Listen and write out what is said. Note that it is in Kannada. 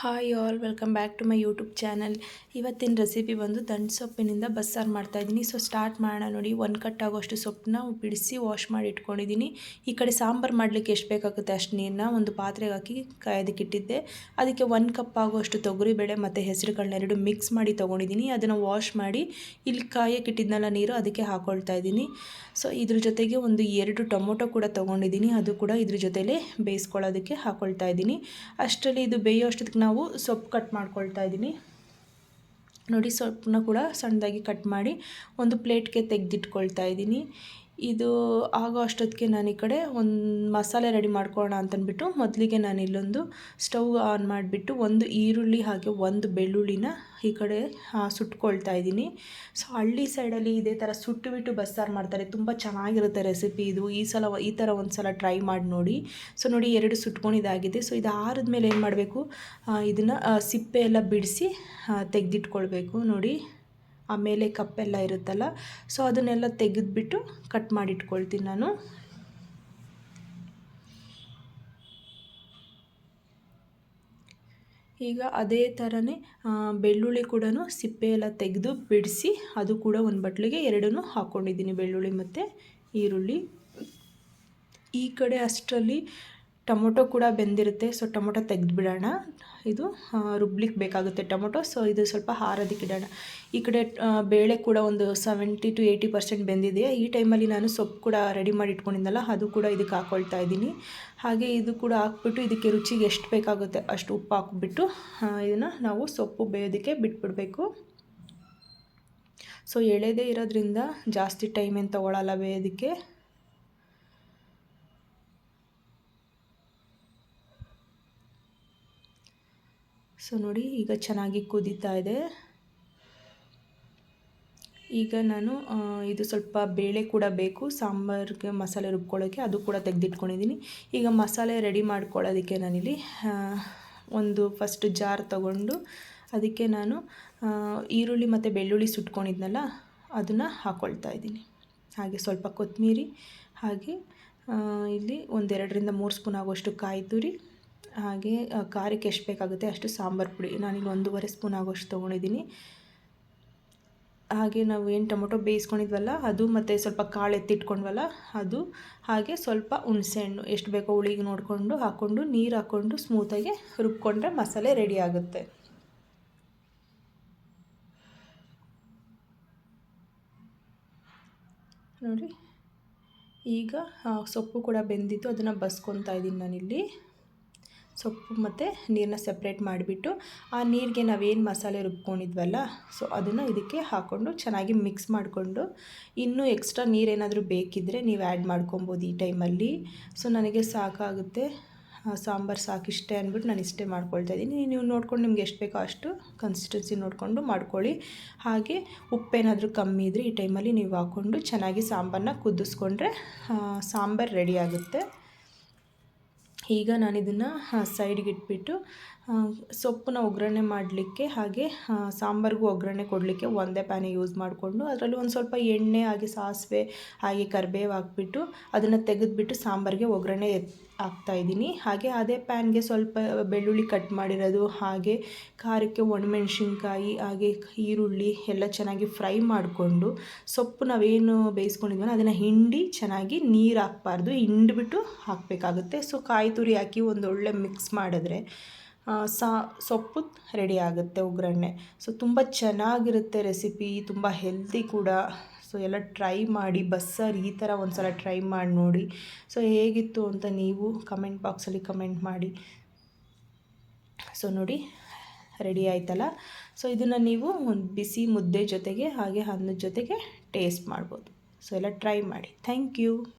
Hi all welcome back to my YouTube channel ಇವತ್ತಿನ ರೆಸಿಪಿ ಬಂದು ದಂಟು ಸೊಪ್ಪಿನಿಂದ ಬಸ್ಸಾರು ಮಾಡ್ತಾಯಿದ್ದೀನಿ ಸೊ ಸ್ಟಾರ್ಟ್ ಮಾಡೋಣ ನೋಡಿ. ಒಂದು ಕಟ್ ಆಗೋಷ್ಟು ಸೊಪ್ಪನ್ನ ಬಿಡಿಸಿ ವಾಶ್ ಮಾಡಿ ಇಟ್ಕೊಂಡಿದ್ದೀನಿ. ಈ ಕಡೆ ಸಾಂಬಾರು ಮಾಡಲಿಕ್ಕೆ ಎಷ್ಟು ಬೇಕಾಗುತ್ತೆ ಅಷ್ಟು ನೀರನ್ನ ಒಂದು ಪಾತ್ರೆಗೆ ಹಾಕಿ ಕಾಯೋದಕ್ಕೆ ಇಟ್ಟಿದ್ದೆ. ಅದಕ್ಕೆ ಒಂದು ಕಪ್ ಆಗೋಷ್ಟು ತೊಗರಿಬೇಳೆ ಮತ್ತು ಹೆಸರುಗಳನ್ನ ಎರಡು ಮಿಕ್ಸ್ ಮಾಡಿ ತೊಗೊಂಡಿದ್ದೀನಿ. ಅದನ್ನು ವಾಶ್ ಮಾಡಿ ಇಲ್ಲಿ ಕಾಯಕ್ಕೆ ನೀರು, ಅದಕ್ಕೆ ಹಾಕ್ಕೊಳ್ತಾ ಇದ್ದೀನಿ. ಸೊ ಇದ್ರ ಜೊತೆಗೆ ಒಂದು ಎರಡು ಟೊಮೊಟೊ ಕೂಡ ತೊಗೊಂಡಿದ್ದೀನಿ. ಅದು ಕೂಡ ಇದ್ರ ಜೊತೆಲೇ ಬೇಯಿಸ್ಕೊಳ್ಳೋದಕ್ಕೆ ಹಾಕ್ಕೊಳ್ತಾ ಇದ್ದೀನಿ. ಅಷ್ಟರಲ್ಲಿ ಇದು ಬೇಯೋ ಅಷ್ಟೊತ್ತಿಗೆ ನಾವು ಸೊಪ್ಪು ಕಟ್ ಮಾಡ್ಕೊಳ್ತಾ ಇದ್ದೀನಿ. ನೋಡಿ ಸೊಪ್ಪನ್ನ ಕೂಡ ಸಣ್ಣದಾಗಿ ಕಟ್ ಮಾಡಿ ಒಂದು ಪ್ಲೇಟ್ಗೆ ತೆಗೆದಿಟ್ಕೊಳ್ತಾ ಇದ್ದೀನಿ. ಇದು ಆಗೋ ಅಷ್ಟೊತ್ತಿಗೆ ನಾನು ಈ ಕಡೆ ಒಂದು ಮಸಾಲೆ ರೆಡಿ ಮಾಡ್ಕೊಳ್ಳೋಣ ಅಂತಂದ್ಬಿಟ್ಟು ಮೊದಲಿಗೆ ನಾನು ಇಲ್ಲೊಂದು ಸ್ಟವ್ ಆನ್ ಮಾಡಿಬಿಟ್ಟು ಒಂದು ಈರುಳ್ಳಿ ಹಾಗೆ ಒಂದು ಬೆಳ್ಳುಳ್ಳಿನ ಈ ಕಡೆ ಸುಟ್ಕೊಳ್ತಾ ಇದ್ದೀನಿ. ಸೊ ಹಳ್ಳಿ ಸೈಡಲ್ಲಿ ಇದೇ ಥರ ಸುಟ್ಟುಬಿಟ್ಟು ಬಸ್ಸಾರು ಮಾಡ್ತಾರೆ. ತುಂಬ ಚೆನ್ನಾಗಿರುತ್ತೆ ರೆಸಿಪಿ ಇದು. ಈ ಸಲ ಈ ಥರ ಒಂದು ಸಲ ಟ್ರೈ ಮಾಡಿ ನೋಡಿ. ಸೊ ನೋಡಿ ಎರಡು ಸುಟ್ಕೊಂಡಿದ್ದಾಗಿದೆ. ಸೊ ಇದು ಆರಿದ್ಮೇಲೆ ಏನು ಮಾಡಬೇಕು? ಇದನ್ನು ಸಿಪ್ಪೆ ಎಲ್ಲ ಬಿಡಿಸಿ ತೆಗೆದಿಟ್ಕೊಳ್ಬೇಕು. ನೋಡಿ. ಆಮೇಲೆ ಕಪ್ಪೆಲ್ಲ ಇರುತ್ತಲ್ಲ ಸೊ ಅದನ್ನೆಲ್ಲ ತೆಗೆದುಬಿಟ್ಟು ಕಟ್ ಮಾಡಿ ಇಟ್ಕೊಳ್ತೀನಿ ನಾನು. ಈಗ ಅದೇ ಥರನೇ ಬೆಳ್ಳುಳ್ಳಿ ಕೂಡ ಸಿಪ್ಪೆ ಎಲ್ಲ ತೆಗೆದು ಬಿಡಿಸಿ, ಅದು ಕೂಡ ಒಂದು ಬಟ್ಲಿಗೆ ಎರಡನ್ನೂ ಹಾಕ್ಕೊಂಡಿದ್ದೀನಿ ಬೆಳ್ಳುಳ್ಳಿ ಮತ್ತು ಈರುಳ್ಳಿ. ಈ ಕಡೆ ಅಷ್ಟರಲ್ಲಿ ಟೊಮೊಟೊ ಕೂಡ ಬೆಂದಿರುತ್ತೆ ಸೊ ಟೊಮೊಟೊ ತೆಗೆದುಬಿಡೋಣ. ಇದು ರುಬ್ಲಿಕ್ಕೆ ಬೇಕಾಗುತ್ತೆ ಟೊಮೊಟೊ ಸೊ ಇದು ಸ್ವಲ್ಪ ಹಾರೋದಕ್ಕೆ ಇಡೋಣ. ಈ ಕಡೆ ಬೇಳೆ ಕೂಡ ಒಂದು ಸೆವೆಂಟಿ ಟು ಏಯ್ಟಿ ಪರ್ಸೆಂಟ್ ಬೆಂದಿದೆ. ಈ ಟೈಮಲ್ಲಿ ನಾನು ಸೊಪ್ಪು ಕೂಡ ರೆಡಿ ಮಾಡಿ ಇಟ್ಕೊಂಡಿದ್ದಲ್ಲ ಅದು ಕೂಡ ಇದಕ್ಕೆ ಹಾಕ್ಕೊಳ್ತಾ ಇದ್ದೀನಿ. ಹಾಗೆ ಇದು ಕೂಡ ಹಾಕ್ಬಿಟ್ಟು ಇದಕ್ಕೆ ರುಚಿಗೆ ಎಷ್ಟು ಬೇಕಾಗುತ್ತೆ ಅಷ್ಟು ಉಪ್ಪು ಹಾಕ್ಬಿಟ್ಟು ಇದನ್ನು ನಾವು ಸೊಪ್ಪು ಬೇಯೋದಕ್ಕೆ ಬಿಟ್ಬಿಡಬೇಕು. ಸೊ ಎಳೆದೇ ಇರೋದ್ರಿಂದ ಜಾಸ್ತಿ ಟೈಮ್ ಏನು ತೊಗೊಳಲ್ಲ ಬೇಯೋದಕ್ಕೆ. ಸೊ ನೋಡಿ, ಈಗ ಚೆನ್ನಾಗಿ ಕುದೀತಾ ಇದೆ. ಈಗ ನಾನು ಇದು ಸ್ವಲ್ಪ ಬೇಳೆ ಕೂಡ ಬೇಕು, ಸಾಂಬಾರಿಗೆ ಮಸಾಲೆ ರುಬ್ಕೊಳ್ಳೋಕ್ಕೆ ಅದು ಕೂಡ ತೆಗೆದಿಟ್ಕೊಂಡಿದ್ದೀನಿ. ಈಗ ಮಸಾಲೆ ರೆಡಿ ಮಾಡ್ಕೊಳ್ಳೋದಕ್ಕೆ ನಾನಿಲ್ಲಿ ಒಂದು ಫಸ್ಟ್ ಜಾರ್ ತಗೊಂಡು ಅದಕ್ಕೆ ನಾನು ಈರುಳ್ಳಿ ಮತ್ತು ಬೆಳ್ಳುಳ್ಳಿ ಸುಟ್ಕೊಂಡಿದ್ನಲ್ಲ, ಅದನ್ನು ಹಾಕ್ಕೊಳ್ತಾ ಇದ್ದೀನಿ. ಹಾಗೆ ಸ್ವಲ್ಪ ಕೊತ್ತಂಬರಿ ಹಾಗೆ ಇಲ್ಲಿ ಒಂದೆರಡರಿಂದ ಮೂರು ಸ್ಪೂನ್ ಆಗುವಷ್ಟು ಕಾಯಿ ತುರಿ ಹಾಗೆ ಖಾರಕ್ಕೆ ಎಷ್ಟು ಬೇಕಾಗುತ್ತೆ ಅಷ್ಟು ಸಾಂಬಾರು ಪುಡಿ. ನಾನಿಲ್ಲಿ ಒಂದೂವರೆ ಸ್ಪೂನ್ ಆಗೋಷ್ಟು ತೊಗೊಂಡಿದ್ದೀನಿ. ಹಾಗೆ ನಾವು ಏನು ಟೊಮೊಟೊ ಬೇಯಿಸ್ಕೊಂಡಿದ್ವಲ್ಲ, ಅದು ಮತ್ತು ಸ್ವಲ್ಪ ಕಾಳು ಎತ್ತಿಟ್ಕೊಂಡ್ವಲ್ಲ, ಅದು. ಹಾಗೆ ಸ್ವಲ್ಪ ಹುಣಸೆಹಣ್ಣು ಎಷ್ಟು ಬೇಕೋ ಹುಳಿಗೆ ನೋಡಿಕೊಂಡು ಹಾಕ್ಕೊಂಡು, ನೀರು ಹಾಕ್ಕೊಂಡು ಸ್ಮೂತಾಗಿ ರುಬ್ಕೊಂಡ್ರೆ ಮಸಾಲೆ ರೆಡಿ ಆಗುತ್ತೆ. ನೋಡಿ, ಈಗ ಸೊಪ್ಪು ಕೂಡ ಬೆಂದಿತ್ತು, ಅದನ್ನು ಬಸ್ಕೊತಾ ಇದ್ದೀನಿ ನಾನಿಲ್ಲಿ. ಸೊಪ್ಪು ಮತ್ತು ನೀರನ್ನ ಸಪ್ರೇಟ್ ಮಾಡಿಬಿಟ್ಟು ಆ ನೀರಿಗೆ ನಾವೇನು ಮಸಾಲೆ ರುಬ್ಕೊಂಡಿದ್ವಲ್ಲ ಸೊ ಅದನ್ನು ಇದಕ್ಕೆ ಹಾಕ್ಕೊಂಡು ಚೆನ್ನಾಗಿ ಮಿಕ್ಸ್ ಮಾಡಿಕೊಂಡು ಇನ್ನೂ ಎಕ್ಸ್ಟ್ರಾ ನೀರೇನಾದರೂ ಬೇಕಿದ್ದರೆ ನೀವು ಆ್ಯಡ್ ಮಾಡ್ಕೊಬೋದು ಈ ಟೈಮಲ್ಲಿ ಸೊ ನನಗೆ ಸಾಕಾಗುತ್ತೆ ಸಾಂಬಾರು ಸಾಕಿಷ್ಟೇ ಅಂದ್ಬಿಟ್ಟು ನಾನು ಇಷ್ಟೇ ಮಾಡ್ಕೊಳ್ತಾ ಇದ್ದೀನಿ. ನೀವು ನೋಡ್ಕೊಂಡು ನಿಮ್ಗೆ ಎಷ್ಟು ಬೇಕೋ ಅಷ್ಟು ಕನ್ಸಿಸ್ಟೆನ್ಸಿ ನೋಡಿಕೊಂಡು ಮಾಡ್ಕೊಳ್ಳಿ. ಹಾಗೆ ಉಪ್ಪೇನಾದರೂ ಕಮ್ಮಿ ಇದ್ದರೆ ಈ ಟೈಮಲ್ಲಿ ನೀವು ಹಾಕ್ಕೊಂಡು ಚೆನ್ನಾಗಿ ಸಾಂಬಾರನ್ನ ಕುದಿಸ್ಕೊಂಡ್ರೆ ಸಾಂಬಾರು ರೆಡಿ ಆಗುತ್ತೆ. ಈಗ ನಾನು ಇದನ್ನು ಸೈಡ್ಗೆ ಇಟ್ಬಿಟ್ಟು ಸೊಪ್ಪನ್ನ ಒಗ್ಗರಣೆ ಮಾಡಲಿಕ್ಕೆ ಹಾಗೆ ಸಾಂಬಾರಿಗೂ ಒಗ್ಗರಣೆ ಕೊಡಲಿಕ್ಕೆ ಒಂದೇ ಪ್ಯಾನೆ ಯೂಸ್ ಮಾಡಿಕೊಂಡು ಅದರಲ್ಲಿ ಒಂದು ಸ್ವಲ್ಪ ಎಣ್ಣೆ, ಹಾಗೆ ಸಾಸಿವೆ, ಹಾಗೆ ಕರಿಬೇವು ಹಾಕ್ಬಿಟ್ಟು ಅದನ್ನು ತೆಗೆದುಬಿಟ್ಟು ಸಾಂಬಾರಿಗೆ ಒಗ್ಗರಣೆ ಹಾಕ್ತಾಯಿದ್ದೀನಿ ಹಾಗೆ ಅದೇ ಪ್ಯಾನ್ಗೆ ಸ್ವಲ್ಪ ಬೆಳ್ಳುಳ್ಳಿ ಕಟ್ ಮಾಡಿರೋದು, ಹಾಗೆ ಖಾರಕ್ಕೆ ಒಣಮೆಣ್ಸಿನ್ಕಾಯಿ, ಹಾಗೆ ಈರುಳ್ಳಿ ಎಲ್ಲ ಚೆನ್ನಾಗಿ ಫ್ರೈ ಮಾಡಿಕೊಂಡು ಸೊಪ್ಪು ನಾವೇನು ಬೇಯಿಸ್ಕೊಂಡಿದ್ವಲ್ಲ ಅದನ್ನು ಹಿಂಡಿ ಚೆನ್ನಾಗಿ ನೀರು ಹಾಕ್ಬಾರ್ದು, ಹಿಂಡ್ಬಿಟ್ಟು ಹಾಕಬೇಕಾಗುತ್ತೆ. ಸೊ ಕಾಯಿ ತುರಿ ಹಾಕಿ ಒಂದೊಳ್ಳೆ ಮಿಕ್ಸ್ ಮಾಡಿದ್ರೆ ಸಾ ಸೊಪ್ಪು ರೆಡಿ ಆಗುತ್ತೆ ಒಗ್ಗರಣೆ ಸೊ ತುಂಬ ಚೆನ್ನಾಗಿರುತ್ತೆ ರೆಸಿಪಿ ತುಂಬ ಹೆಲ್ದಿ ಕೂಡ. ಸೊ ಎಲ್ಲ ಟ್ರೈ ಮಾಡಿ, ಬಸ್ಸಾರು ಈ ಥರ ಒಂದು ಸಲ ಟ್ರೈ ಮಾಡಿ ನೋಡಿ. ಸೊ ಹೇಗಿತ್ತು ಅಂತ ನೀವು ಕಮೆಂಟ್ ಬಾಕ್ಸಲ್ಲಿ ಕಮೆಂಟ್ ಮಾಡಿ. ಸೊ ನೋಡಿ ರೆಡಿ ಆಯ್ತಲ್ಲ. ಸೊ ಇದನ್ನು ನೀವು ಒಂದು ಬಿಸಿ ಮುದ್ದೆ ಜೊತೆಗೆ ಹಾಗೆ ಅನ್ನದ ಜೊತೆಗೆ ಟೇಸ್ಟ್ ಮಾಡ್ಬೋದು. ಸೊ ಎಲ್ಲ ಟ್ರೈ ಮಾಡಿ. Thank you